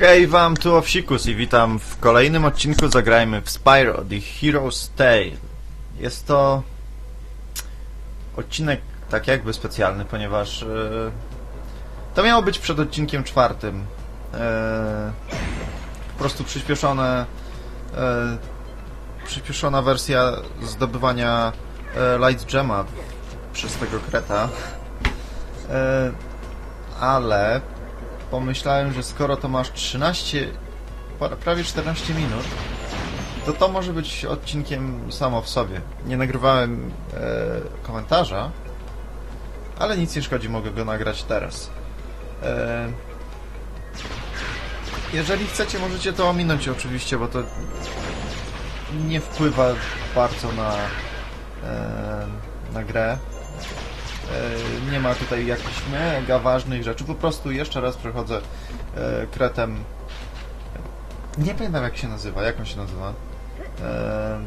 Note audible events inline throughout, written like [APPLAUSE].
Hej wam, tu Owsikus i witam w kolejnym odcinku Zagrajmy w Spyro, The Hero's Tale. Jest to odcinek tak jakby specjalny, ponieważ e, to miało być przed odcinkiem czwartym. E, po prostu przyspieszone e, przyspieszona wersja zdobywania Light Gemma przez tego kreta. Ale pomyślałem, że skoro to masz 13, pra- prawie 14 minut, to to może być odcinkiem samo w sobie. Nie nagrywałem e, komentarza, ale nic nie szkodzi, mogę go nagrać teraz. E, jeżeli chcecie, możecie to ominąć oczywiście, bo to nie wpływa bardzo na, e, na grę. E, nie ma tutaj jakichś mega ważnych rzeczy. Po prostu jeszcze raz przechodzę e, kretem. Nie pamiętam jak się nazywa. Jak on się nazywa? E,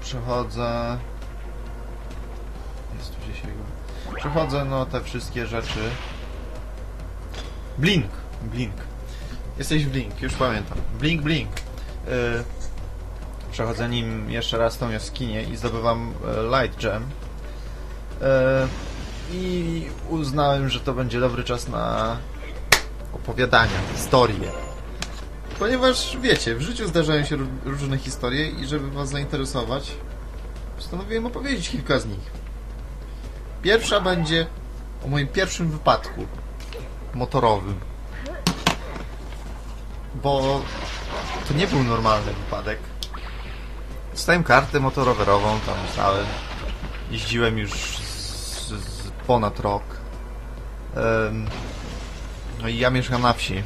przechodzę. Jest tu gdzieś jego. Przechodzę no te wszystkie rzeczy. Blink! Blink. Jesteś Blink, już pamiętam. Blink, blink. Przechodzę nim jeszcze raz tą jaskinię i zdobywam e, Light Gem. E, I uznałem, że to będzie dobry czas na opowiadania, historie. Ponieważ wiecie, w życiu zdarzają się ró- różne historie i żeby was zainteresować, postanowiłem opowiedzieć kilka z nich. Pierwsza będzie o moim pierwszym wypadku motorowym. Bo to nie był normalny wypadek. Dostałem kartę motorowerową, tam stałem. Jeździłem już z, z ponad rok. Em, no i ja mieszkam na wsi.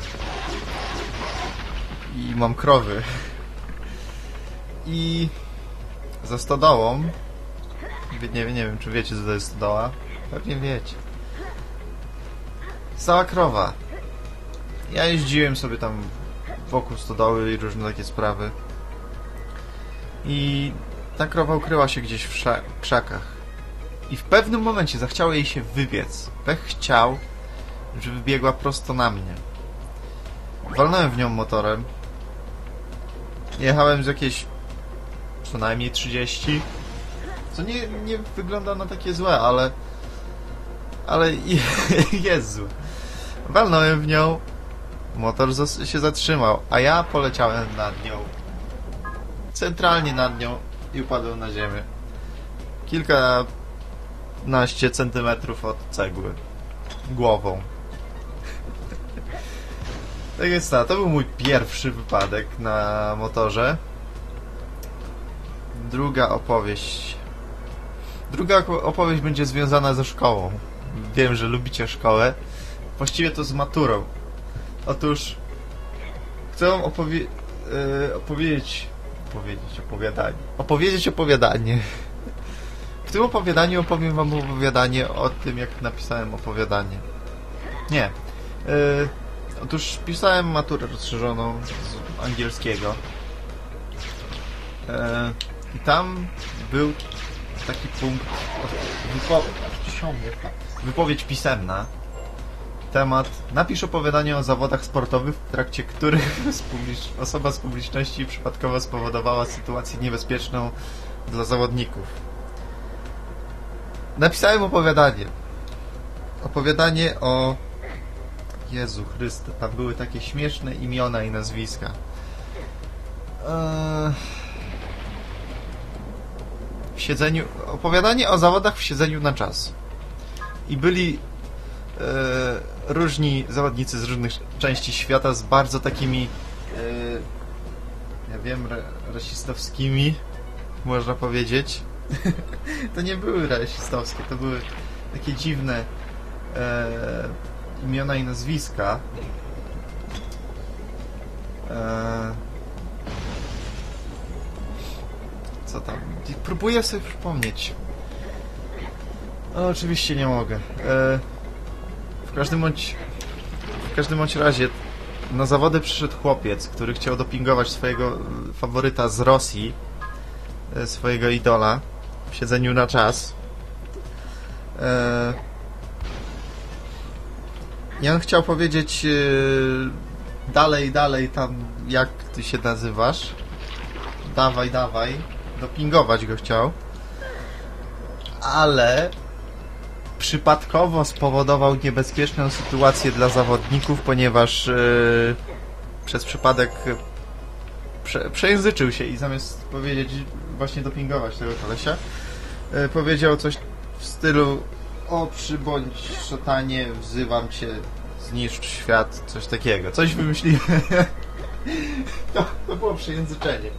I mam krowy. I za stodołą. Nie, nie wiem, czy wiecie, co to jest stodoła. Pewnie wiecie. Stała krowa. Ja jeździłem sobie tam wokół stodoły i różne takie sprawy. I ta krowa ukryła się gdzieś w krzakach. I w pewnym momencie zachciało jej się wybiec. Pech chciał, żeby biegła prosto na mnie. Walnąłem w nią motorem. Jechałem z jakieś co najmniej 30. Co nie, nie wygląda na takie złe, ale... Ale [LAUGHS] jest złe. Walnąłem w nią. Motor się zatrzymał, a ja poleciałem nad nią centralnie nad nią i upadłem na ziemię. Kilkanaście centymetrów od cegły. Głową. Tak jest, to, to był mój pierwszy wypadek na motorze. Druga opowieść. Druga opo- opowieść będzie związana ze szkołą. Wiem, że lubicie szkołę. Właściwie to z maturą. Otóż chcę wam opowie- yy, opowiedzieć opowiedzieć opowiadanie. Opowiedzieć opowiadanie. W tym opowiadaniu opowiem wam opowiadanie o tym, jak napisałem opowiadanie. Nie. Yy, otóż pisałem maturę rozszerzoną z angielskiego. Yy, I tam był taki punkt wypo wypowiedź pisemna. Temat Napisz opowiadanie o zawodach sportowych, w trakcie których [LAUGHS] osoba z publiczności przypadkowo spowodowała sytuację niebezpieczną dla zawodników. Napisałem opowiadanie. Opowiadanie o Jezu Chryste, tam były takie śmieszne imiona i nazwiska. Eee... W siedzeniu... Opowiadanie o zawodach w siedzeniu na czas. I byli różni zawodnicy z różnych części świata z bardzo takimi e, ja wiem, ra, rasistowskimi można powiedzieć. [LAUGHS] to nie były rasistowskie, to były takie dziwne e, imiona i nazwiska. E, co tam? Próbuję sobie przypomnieć. O, oczywiście nie mogę. E, w każdym bądź w każdym bądź razie na zawody przyszedł chłopiec, który chciał dopingować swojego e, faworyta z Rosji, e, swojego idola w siedzeniu na czas. E, I on chciał powiedzieć yy, dalej, dalej tam, jak ty się nazywasz. Dawaj, dawaj. Dopingować go chciał. Ale przypadkowo spowodował niebezpieczną sytuację dla zawodników, ponieważ yy, przez przypadek yy, prze, przejęzyczył się i zamiast powiedzieć, właśnie dopingować tego kolesia, yy, powiedział coś w stylu o przybądź szatanie, wzywam cię, zniszcz świat, coś takiego. Coś wymyśliłem. [LAUGHS] to, to było przejęzyczenie.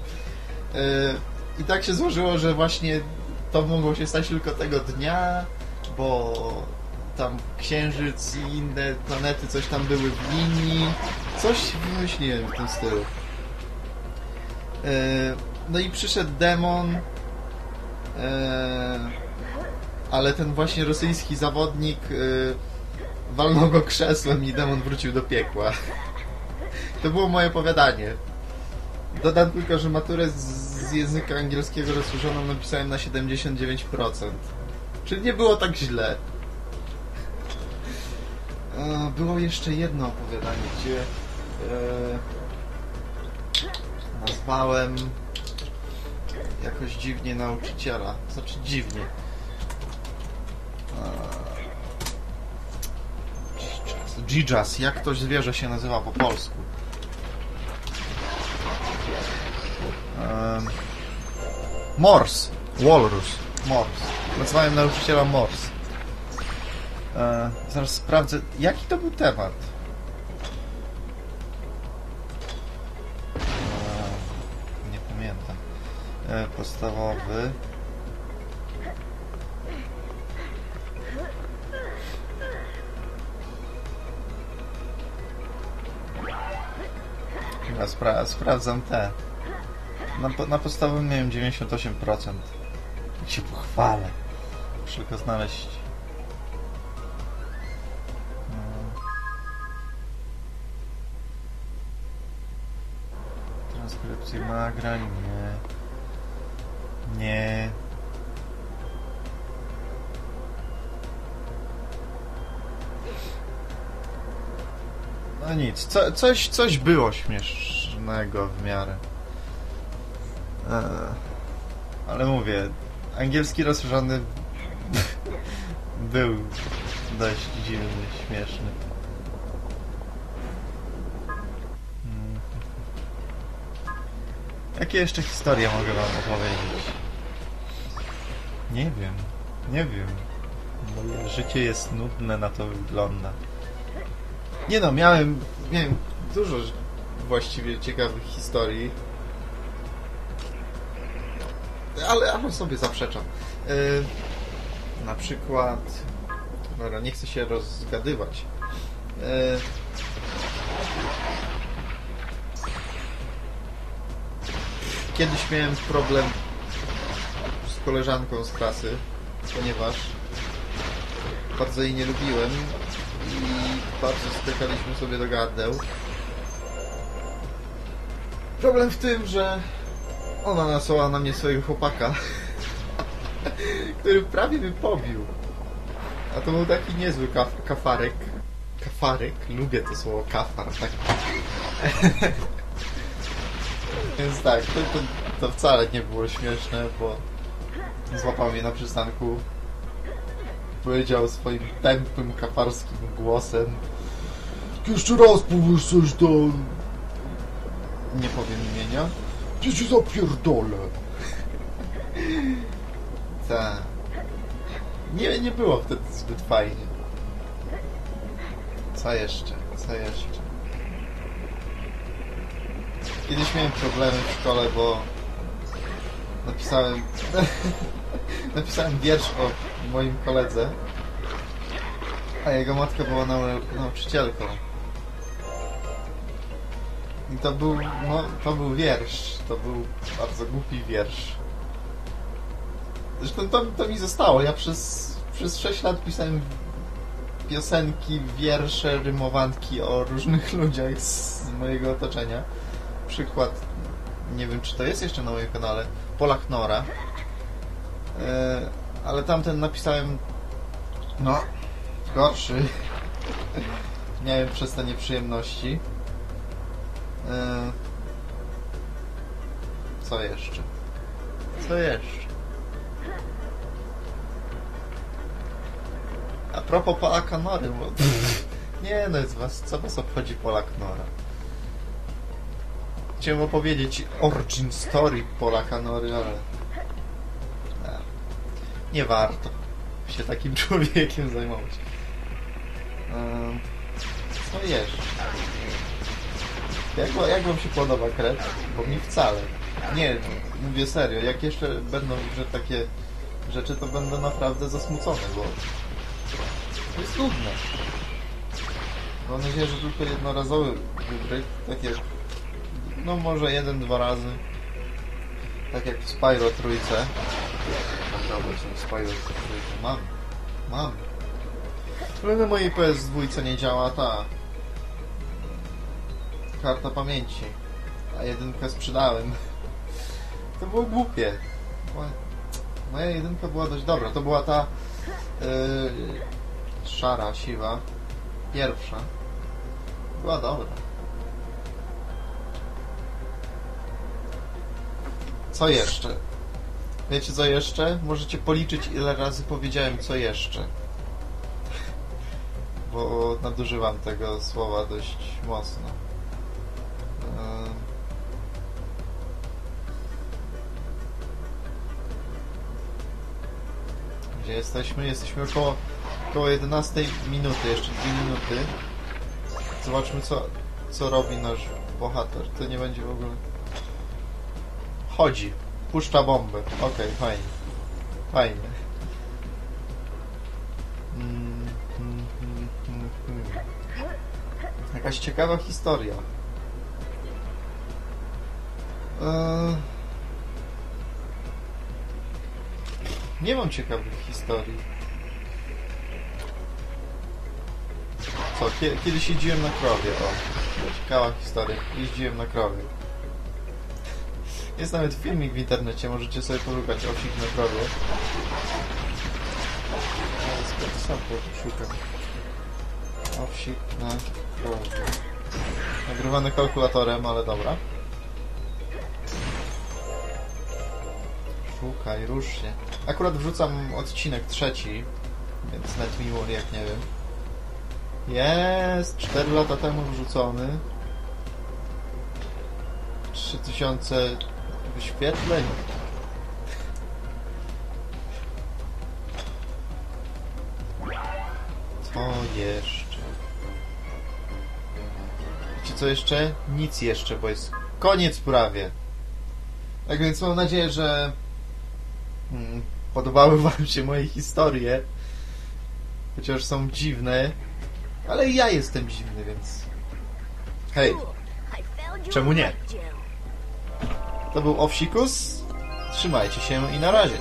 Yy, I tak się złożyło, że właśnie to mogło się stać tylko tego dnia, bo tam księżyc i inne planety coś tam były w linii. Coś wymyśliłem w tym stylu. Yy, no i przyszedł demon. Yy, ale ten właśnie rosyjski zawodnik yy, walnął go krzesłem i demon wrócił do piekła. [LAUGHS] To było moje opowiadanie. Dodam tylko, że maturę z języka angielskiego rozszerzoną napisałem na 79%. Czyli nie było tak źle. E, Było jeszcze jedno opowiadanie, gdzie e, nazwałem jakoś dziwnie nauczyciela. Znaczy dziwnie. E, Gijas. Jak to zwierzę się nazywa po polsku? Em, Mors. Walrus. Mors. Nazwałem nauczyciela Mors. E, zaraz sprawdzę, jaki to był temat. E, nie pamiętam. E, podstawowy. Spra sprawdzam te. Na, po- na podstawowym miałem 98%. I się pochwalę. Tylko znaleźć. Transkrypcje nagrań, nie. Nie. No nic, co, coś, coś było śmiesznego w miarę. Eee, ale mówię, angielski rozszerzony był dość dziwny, śmieszny. Mm. Jakie jeszcze historie mogę wam opowiedzieć? Nie wiem, nie wiem. Moje życie jest nudne, na to wygląda. Nie no, miałem, miałem dużo właściwie ciekawych historii. Ale, ale sobie zaprzeczam. Yy, na przykład... Dobra, nie chcę się rozgadywać. Yy, kiedyś miałem problem z koleżanką z klasy, ponieważ bardzo jej nie lubiłem i bardzo stykaliśmy sobie do gardeł. Problem w tym, że ona nasłała na mnie swojego chłopaka, [LAUGHS] który prawie mnie pobił. A to był taki niezły kaf kafarek. Kafarek? Lubię to słowo kafar, tak. [LAUGHS] Więc tak, to, to, to wcale nie było śmieszne, bo złapał mnie na przystanku. Powiedział swoim tępym, kafarskim głosem Jeszcze raz powiesz coś do... Nie powiem imienia. Ja cię zapierdolę. [LAUGHS] Tak. Nie, nie było wtedy zbyt fajnie. Co jeszcze? Co jeszcze? Kiedyś miałem problemy w szkole, bo napisałem [LAUGHS] napisałem wiersz o moim koledze, a jego matka była nau nauczycielką. I to był, no, to był wiersz. To był bardzo głupi wiersz. Zresztą to, to mi zostało. Ja przez, przez 6 lat pisałem piosenki, wiersze, rymowanki o różnych [LAUGHS] ludziach z mojego otoczenia. Przykład, nie wiem czy to jest jeszcze na moim kanale, Polach Nora. E, ale tamten napisałem, no, gorszy. [LAUGHS] miałem przez te nieprzyjemności. E, Co jeszcze? Co jeszcze? A propos Polaka Nory, bo... [LAUGHS] Nie no, jest was, co was obchodzi Polak Nora? Chciałem opowiedzieć origin story Polaka Nory, ale... Nie warto się takim [LAUGHS] człowiekiem zajmować. Ehm, Co jeszcze? Jak, jak wam się podoba kret? Bo mi wcale. Nie, mówię serio, jak jeszcze będą że takie rzeczy, to będę naprawdę zasmucony, bo to jest nudne. Mam nadzieję, że tylko jednorazowy wybryk, takie no może jeden, dwa razy. Tak jak w Spyro trójce. Się w Spyro trójce. Mam. Mam. Ale na mojej PS2 nie działa ta karta pamięci. A jedynkę sprzedałem. To było głupie. Moja, jedynka była dość dobra. To była ta yy, szara, siwa. Pierwsza. Była dobra. Co jeszcze? Wiecie co jeszcze? Możecie policzyć ile razy powiedziałem co jeszcze. Bo nadużywam tego słowa dość mocno. Ehm. Gdzie jesteśmy? Jesteśmy około, około 11 minuty, jeszcze 2 minuty. Zobaczmy co, co robi nasz bohater. To nie będzie w ogóle... Chodzi. Puszcza bombę. Okej, fajnie. Fajnie. Mm, mm, mm, mm, mm. Jakaś ciekawa historia. Eee... Nie mam ciekawych historii. Co, kie- kiedyś jeździłem na krowie, o. Ciekawa historia. Jeździłem na krowie. Jest nawet filmik w internecie, możecie sobie poszukać owsik na krowie. Ale skąd sam szukam. Owsik na krowie. Nagrywany kalkulatorem, ale dobra. Szukaj, rusz się. Akurat wrzucam odcinek trzeci, więc net miło jak nie wiem. Jest! 4 lata temu wrzucony. 3000 wyświetleń. Co jeszcze? Wiecie co jeszcze? Nic jeszcze, bo jest koniec prawie. Tak więc mam nadzieję, że podobały [LAUGHS] Wam się moje historie. Chociaż są dziwne. Ale i ja jestem dziwny, więc... Hej, Czemu nie? to był Owsikus. Trzymajcie się i na razie.